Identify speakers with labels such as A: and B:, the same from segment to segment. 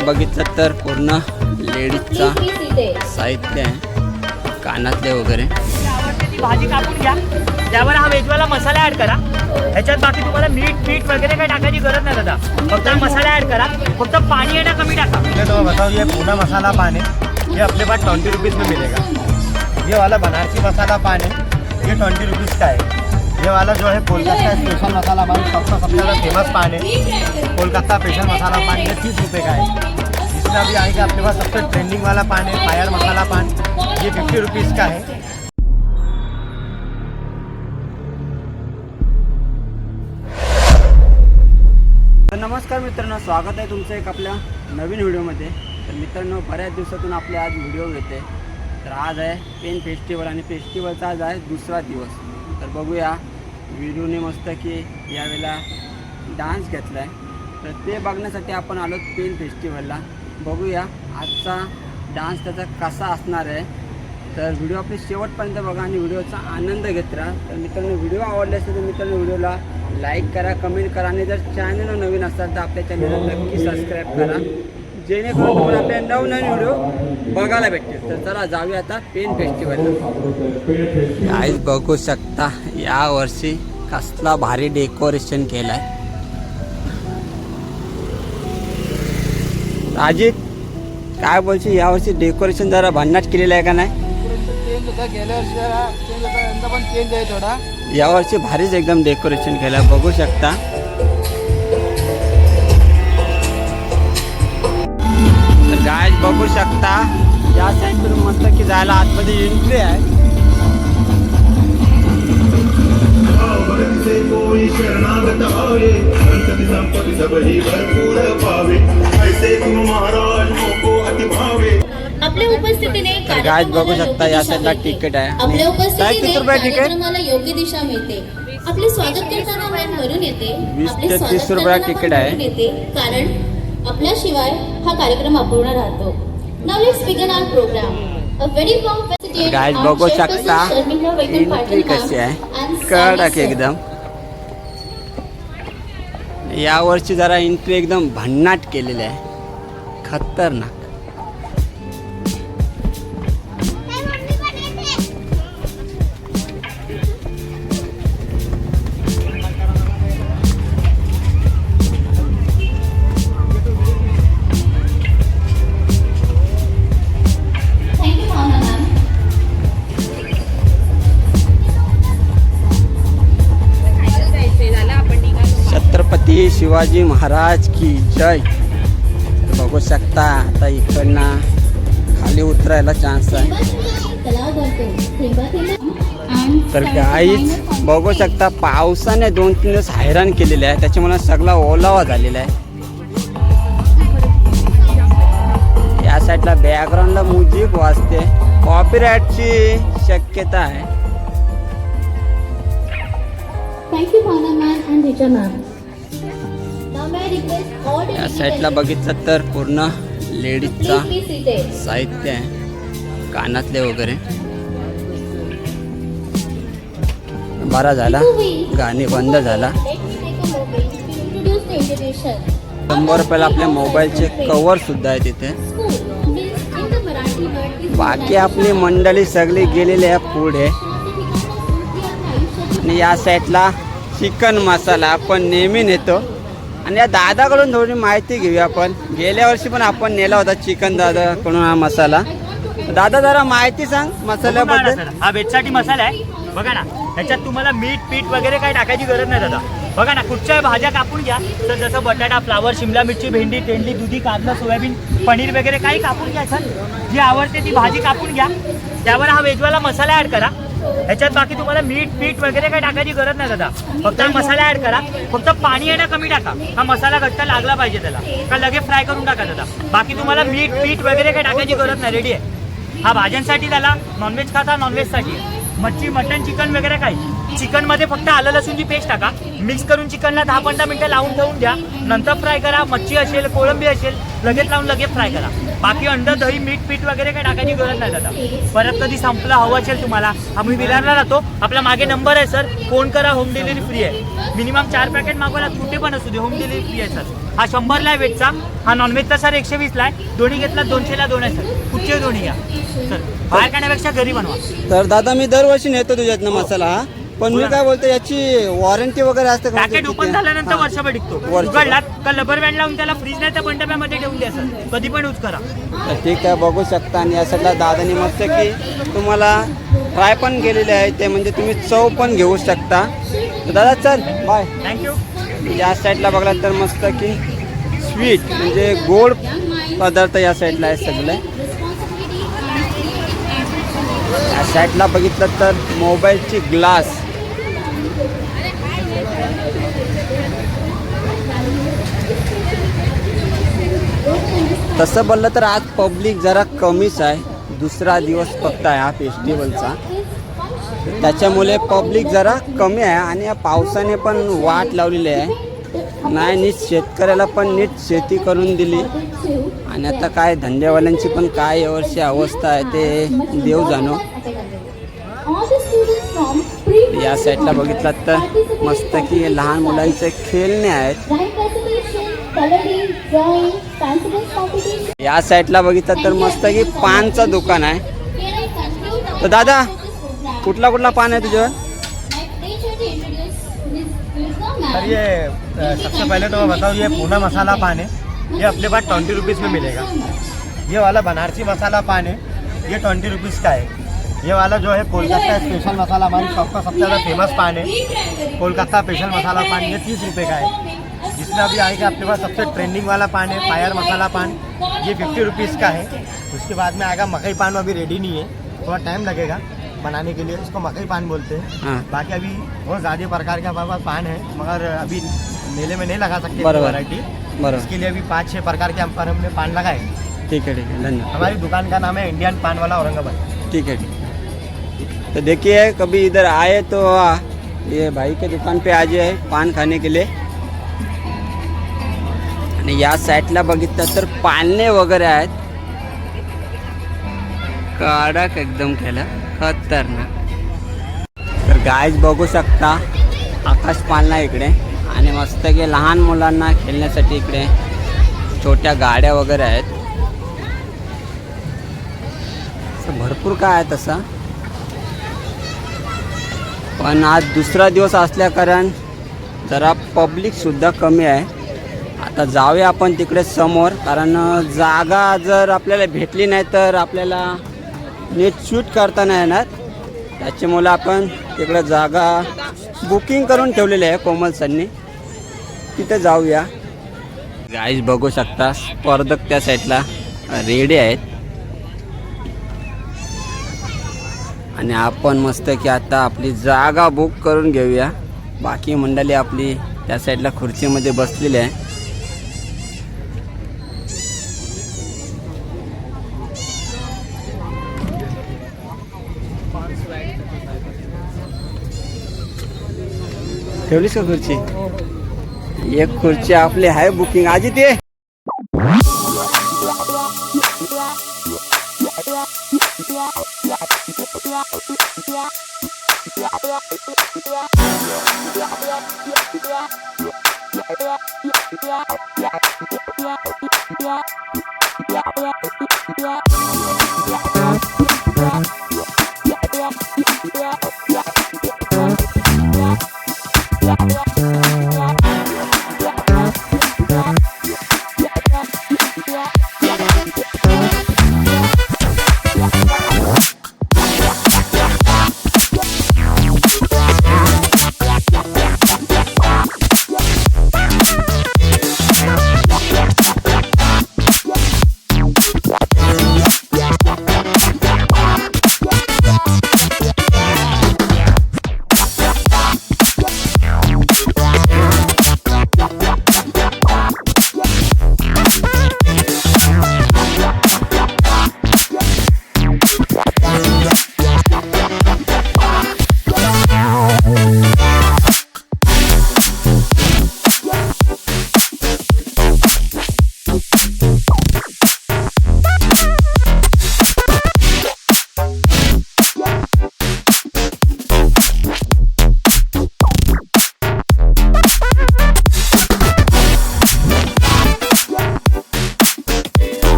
A: साईडला बघितलं तर पूर्ण लेडीजचा साहित्य आहे. कानातले वगैरे.
B: भाजी कापून घ्या. त्यावर हा वेजवाला मसाला ऍड करा. ह्याच्यात बाकी तुम्हाला मीठ पीठ वगैरे काही टाकायची गरज नाही दादा. फक्त हा मसाला ऍड करा. फक्त पाणी आहे ना कमी टाका.
C: मैं तो बताऊँ ये पूना मसाला पान है ये अपने पास ट्वेंटी रुपीज़ में मिलेगा ये वाला बनारसी मसाला पान है ये ट्वेंटी रुपीज़ का है ये वाला जो है कोलकाता स्पेशल मसाला पान सबका सबसे ज़्यादा फेमस पान है। कोलकाता स्पेशल मसाला पान ये तीस रुपये का है। इसमें अभी आएगा आपके पास सबसे ट्रेंडिंग वाला पान है फायर मसाला पान ये फिफ्टी रुपीज़ का है।
A: तर नमस्कार मित्रांनो स्वागत आहे तुमचं एक आपल्या नवीन व्हिडिओमध्ये. तर मित्रांनो बऱ्याच दिवसातून आपले आज व्हिडिओ येते. तर आज आहे पेन फेस्टिवल आणि फेस्टिवलचा आज आहे दुसरा दिवस. तर बघूया व्हिडिओने मस्त की यावेळेला डान्स घेतला आहे तर ते बघण्यासाठी आपण आलो पेन फेस्टिवलला बघूया आजचा डान्स त्याचा कसा असणार आहे. तर व्हिडिओ आपली शेवटपर्यंत बघा आणि व्हिडिओचा आनंद घेत राहा. तर मित्रांनो व्हिडिओ आवडले असेल तर मित्रांनो व्हिडिओला लाईक करा कमेंट करा आणि जर चॅनल नवीन असाल तर आपल्या चॅनलला नक्की सबस्क्राईब करा. जेणेकरून तुम्हाला आपल्या नवनवीन व्हिडिओ बघायला भेटतील. तर चला जाऊया आता पेन फेस्टिवल आईज बघू शकता या वर्षी कसला भारी डेकोरेशन केलाय. अजित काय बोलशील? यावर्षी डेकोरेशन जरा भन्नाट केलेलं आहे का नाही?
D: गेल्या वर्षी थोडा
A: यावर्षी भारीच एकदम डेकोरेशन केलं बघू शकता. बघू शकता. या साईडकडून मस्त की जायला आतमध्ये एंट्री आहे.
E: आपल्या उपस्थितीने
A: गाय बघू शकता या साईडला तिकीट आहे.
E: आपल्या उपस्थितीने कार्यक्रमाला योग्य दिशा मिळते. आपले स्वागत करताना मन भरून येते.
A: वीस ते तीस रुपये तिकीट आहे.
E: कारण आपल्याशिवाय हा कार्यक्रम अपूर्ण राहतो. नाव let's begin our programme a very warm
A: गाय बघू शकता. एंट्री कशी आहे? कडक एकदम. यावर्षी जरा एंट्री एकदम भन्नाट केलेली आहे. खतरनाक. शिवाजी महाराज की जय. बघू शकता आता इकडनं खाली उतरायला चान्स आहे. तर गाईच बघू शकता पावसाने दोन तीन दिवस हैराण केलेले आहे. त्याच्यामुळे सगळा ओलावा झालेला आहे. या साईडला बॅकग्राऊंडला म्युझिक वाजते. कॉपीराईटची शक्यता आहे.
E: Thank you Bhavna ma'am and Richa ma'am
A: या साईडला बघितलं तर पूर्ण लेडीजचा. साहित्य आहे. कानातले वगैरे. बरा झाला. गाणी बंद झाला. शंभर रुपयाला आपल्या मोबाईलचे कवर सुद्धा आहे तिथे. बाकी आपली मंडळी सगळी गेलेली आहे पुढे. आणि या साईडला चिकन मसाला आपण नेहमी नेतो. आणि या दादाकडून थोडी माहिती घेऊया आपण. गेल्या वर्षी पण आपण नेला होता चिकन दादाकडून हा मसाला. दादा जरा माहिती सांग मसाल्याबद्दल.
B: हा वेजसाठी मसाला आहे. बघा ना त्याच्यात तुम्हाला मीठ पीठ वगैरे काही टाकायची गरज नाही दादा. बघा ना कुठच्याही भाज्या कापून घ्या. तर जसं बटाटा फ्लावर शिमला मिरची भेंडी तेंडी दुधी कांदा सोयाबीन पनीर वगैरे काही कापून घ्या सर. जी आवडते ती भाजी कापून घ्या. त्यावर हा वेजवाला मसाला ऍड करा. ह्याच्यात बाकी तुम्हाला मीठ पीठ वगैरे काही टाकायची गरज नाही दादा. फक्त मसाला ऍड करा. फक्त पाणी आहे ना कमी टाका. हा मसाला घट्ट लागला पाहिजे त्याला. का लगेच फ्राय करून टाका दादा. बाकी तुम्हाला मीठ पीठ वगैरे काही टाकायची गरज नाही. रेडी आहे? हा भाज्यांसाठी त्याला नॉनव्हेज खाता नॉनव्हेजसाठी मच्छी मटन चिकन वगैरे काही. चिकनमध्ये फक्त आलं लसूणची पेस्ट टाका. मिक्स करून चिकनला दहा पंधरा मिनटं लावून ठेवून द्या. नंतर फ्राय करा. मच्छी असेल कोळंबी असेल लगेच लावून लगेच फ्राय करा. बाकी अंड दही मीठ पीठ वगैरे काही टाकायची गरज नाही दादा. परत कधी संपलं हवं असेल तुम्हाला आम्ही विलारला राहतो. आपला मागे नंबर आहे सर. फोन करा होम डिलिव्हरी फ्री आहे. मिनिमम चार पॅकेट मागवायला कुठे पण असू दे होम डिलिव्हरी फ्री आहे सर. हा शंभरला आहे वेटचा. हा नॉनव्हेजचा सर एकशे वीसला आहे. दोन्ही घेतला दोनशेला दोन आहे सर. कुठचे दोन्ही घ्या सर बाहेर खाण्यापेक्षा घरी बनवा.
A: तर दादा मी दरवर्षी नेतो तुझ्यातनं मसाला हा. पण मी काय बोलतो याची वॉरंटी वगैरे असते का?
B: पॅकेट ओपन झाल्यानंतर वर्षभर टिकतो.
A: वर्षभर.
B: उघडलात का लबर बँड लावून त्याला फ्रीज नाही तर बंडप्यामध्ये ठेवून द्या सर. कधी पण यूज करा.
A: तर ठीक आहे बघू शकता आणि या साईडला दादानी मस्त की तुम्हाला ट्राय पण केलेले आहे ते म्हणजे तुम्ही चव पण घेऊ शकता. तर दादा चल बाय
B: थँक्यू
A: या साईडला बघला तर मस्त की स्वीट म्हणजे गोड पदार्थ या साईडला आहे सगळे. या साईडला बघितलं तर मोबाईलची ग्लास तसं बोललं तर आज पब्लिक जरा कमीच आहे. दुसरा दिवस फक्त आहे हा फेस्टिवलचा त्याच्यामुळे पब्लिक जरा कमी आहे आणि या पावसाने पण वाट लावलेली आहे. नाही नीट शेतकऱ्याला पण नीट शेती करून दिली. आणि आता काय धंदेवाल्यांची पण काय यावर्षी अवस्था आहे ते देव जाणो. या साईडला बघितलात तर मस्त की लहान मुलांचे खेळणे आहेत. या साईडला बघितलं तर मस्त की पानचं दुकान आहे. तर दादा कुठला कुठला पान आहे तुझ्यावर?
C: सर ये सबसे पहले तो मैं बताऊँ ये पूना मसाला पान है। ये अपने पास ट्वेंटी रुपीज़ में मिलेगा। ये वाला बनारसी मसाला पान है। ये ट्वेंटी रुपीज़ का है। ये वाला जो है कोलकाता स्पेशल मसाला हमारी शॉप का सबसे ज़्यादा फ़ेमस पान है। कोलकाता स्पेशल मसाला पान ये तीस रुपये का है। जिसमें अभी आएगा आपके पास सबसे ट्रेंडिंग वाला पान है फायर मसाला पान। ये फिफ्टी रुपीज़ का है। उसके बाद में आएगा मकई पान अभी रेडी नहीं है। थोड़ा टाइम लगेगा बनाने के लिए। इसको मकई पान बोलते हैं।
A: हाँ।
C: बाकी अभी बहुत ज़्यादा प्रकार का हमारे पास पान है मगर अभी मेले में नहीं लगा सकते। वैरायटी इसके लिए अभी पाँच छः प्रकार के हम पर हमने पान लगाए।
A: ठीक है ठीक है। धन्यवाद।
C: हमारी दुकान का नाम है इंडियन पान वाला औरंगाबाद।
A: ठीक है ठीक है। तो देखिए कभी इधर आए तो ये भाई के दुकान पे आ जाए पान खाने के लिए। आणि या साईडला बघितलं तर पालणे वगैरे आहेत। कडक एकदम केलं खतरनाक। तर गायच बघू शकता आकाश पालना इकडे आणि मस्त की लहान मुलांना खेळण्यासाठी इकडे छोट्या गाड्या वगैरे आहेत. असं भरपूर काय आहे तसं? पण आज दुसरा दिवस असल्या कारण जरा पब्लिकसुद्धा कमी आहे. आता जाऊया आपण तिकडे समोर कारण जागा जर आपल्याला भेटली नाही तर आपल्याला नीट शूट करता नाही येणार. त्याच्यामुळे आपण तिकडे जागा बुकिंग करून ठेवलेली आहे कोमल सरनी तिथे जाऊया. गाईज बघू शकता स्पर्धक त्या साईडला रेडे आहेत. आणि आपण मस्त की आता आपली जागा बुक करून घेऊया. बाकी मंडळी आपली त्या साईडला खुर्चीमध्ये बसलेली आहे. ठेवलीस का खुर्ची? एक खुर्ची आपली आहे बुकिंग आजी ते. Yeah.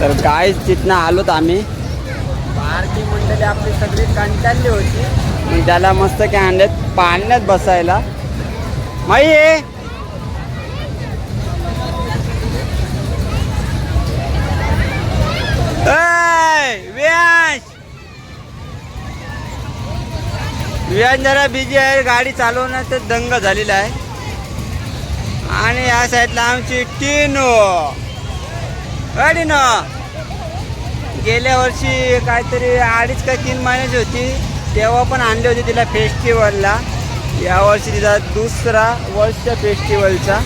A: तर काय तिथनं आलोत आम्ही बारकी मंडळी आपली सगळी कंटाळली होती. मग त्याला मस्त काय आणलेत पाण्यात बसायला. माई ये. ऐ, जरा बिजी आहे गाडी चालवण्यात दंग झालेला आहे. आणि या साईडला आमची टिनो. गाडी ना. गेल्या वर्षी काहीतरी अडीच का तीन महिन्याची होती तेव्हा पण आणली होती तिला फेस्टिवलला यावर्षी तिचा दुसरा वर्षच्या फेस्टिवलचा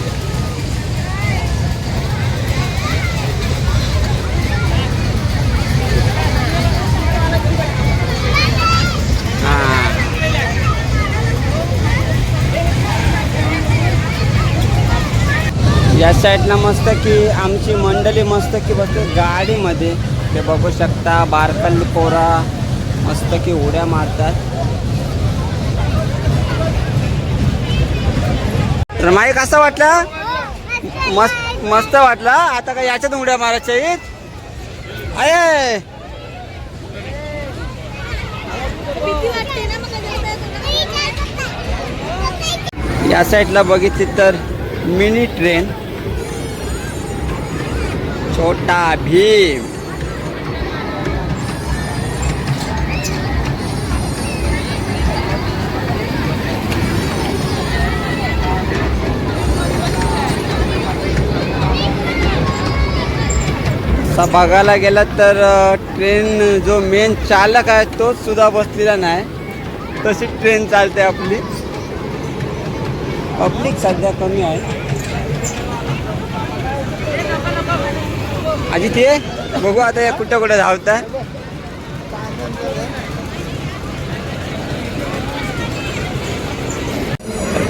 A: या साईडला मस्त की आमची मंडळी मस्त की बसते गाडीमध्ये. ते बघू शकता बारकल पोरा मस्त की उड्या मारतात. तर माई कसं वाटलं? मस्त मस्त वाटलं? आता काय याच्यात उड्या मारायच्या आहेत? आहे या साईडला बघितली तर मिनी ट्रेन. छोटा भीम। असा बघायला गेला तर ट्रेन जो मेन चालक आहे तोच सुद्धा बसलेला नाही. तशी ट्रेन चालते आपली. पब्लिक सध्या कमी आहे. आजी ते बघू आता या कुठं कुठं धावता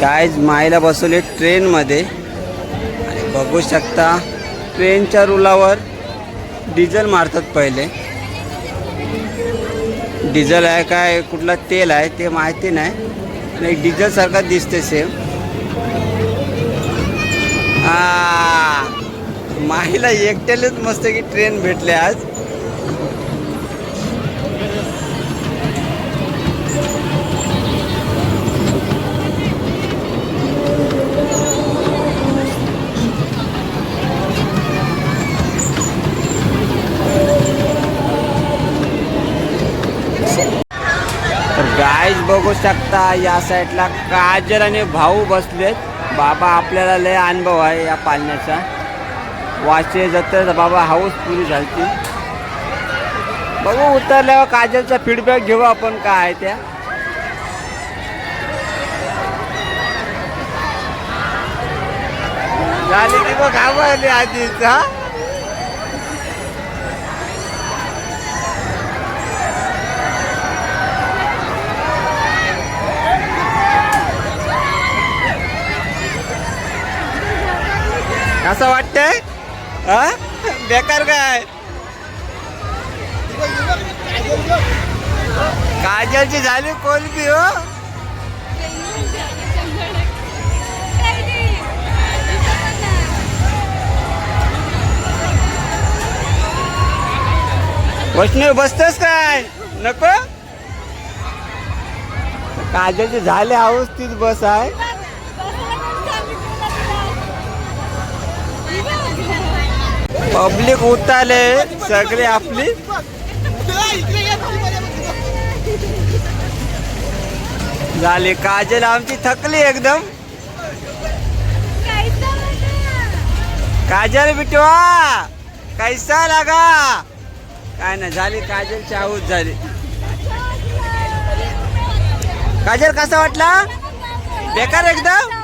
A: काय मायला बसवले ट्रेनमध्ये. आणि बघू शकता ट्रेनच्या रुलावर डिझेल मारतात पहिले. डिझेल आहे काय कुठला तेल आहे ते माहिती नाही. आणि डिझेलसारखा दिसते सेम हा माहीला एकट्यालाच मस्त की ट्रेन भेटले आज. गायज बघू शकता या साईडला काजल आणि भाऊ बसलेत. बाबा आपल्याला लय अनुभव आहे या पालण्याचा. वाचे जत्रेचा बाबा हाऊस पुरी झालती. बघू उतरल्यावर काजलचा फीडबॅक घेऊ आपण काय आहे त्या. झाली की बघ घाबरली आधीच हा? असं वाटतंय? हा? बेकार काय? काजलची झाली कोलबी हो? वैष्णव बसतोस काय? नको? काजलची झाले हाऊस तीच बस आहे. पब्लिक उताले सगळे आपली झाली काजल आमची थकली एकदम. काजल बिटवा कैसा लागा? काय ना झाली काजलची आऊत झाली. काजल कसा वाटला? बेकार एकदम?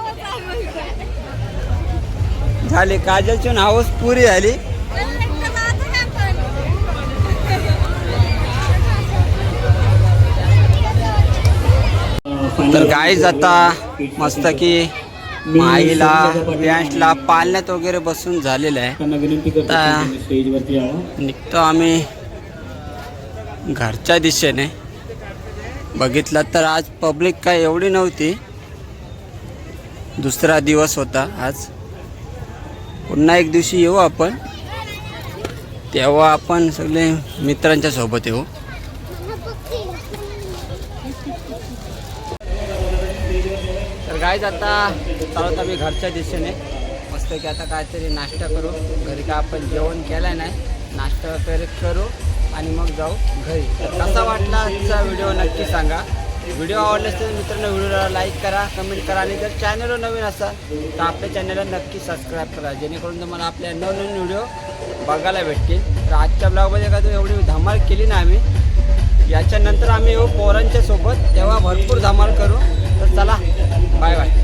A: झाली काजलची हाऊस पुरी झाली. तर गाईज आता मस्त की माईला व्यांशला पालण्यात वगैरे बसून झालेलं आहे. आता निघतो आम्ही घरच्या दिशेने. बघितलं तर आज पब्लिक काय एवढी नव्हती. दुसरा दिवस होता आज. पुन्हा एक दिवशी येऊ आपण. तेव्हा आपण सगळे मित्रांच्या सोबत येऊ. तर गाईज आता चालत आम्ही घरच्या दिशेने. मस्त की आता काहीतरी नाश्ता करू. घरी का आपण जेवण केलं नाही नाश्ता वगैरे करू आणि मग जाऊ घरी. तर कसा वाटला आजचा व्हिडिओ नक्की सांगा. व्हिडिओ आवडल्यास तर मित्रांनो व्हिडिओला लाईक करा कमेंट करा. आणि जर चॅनलवर नवीन असाल तर आपल्या चॅनलला नक्की सबस्क्राईब करा. जेणेकरून तुम्हाला आपल्या नवनवीन व्हिडिओ बघायला भेटतील. तर आजच्या ब्लॉगमध्ये का एवढी धमाल केली ना आम्ही याच्यानंतर आम्ही येऊ पोरांच्या सोबत. तेव्हा भरपूर धमाल करू. तर चला बाय बाय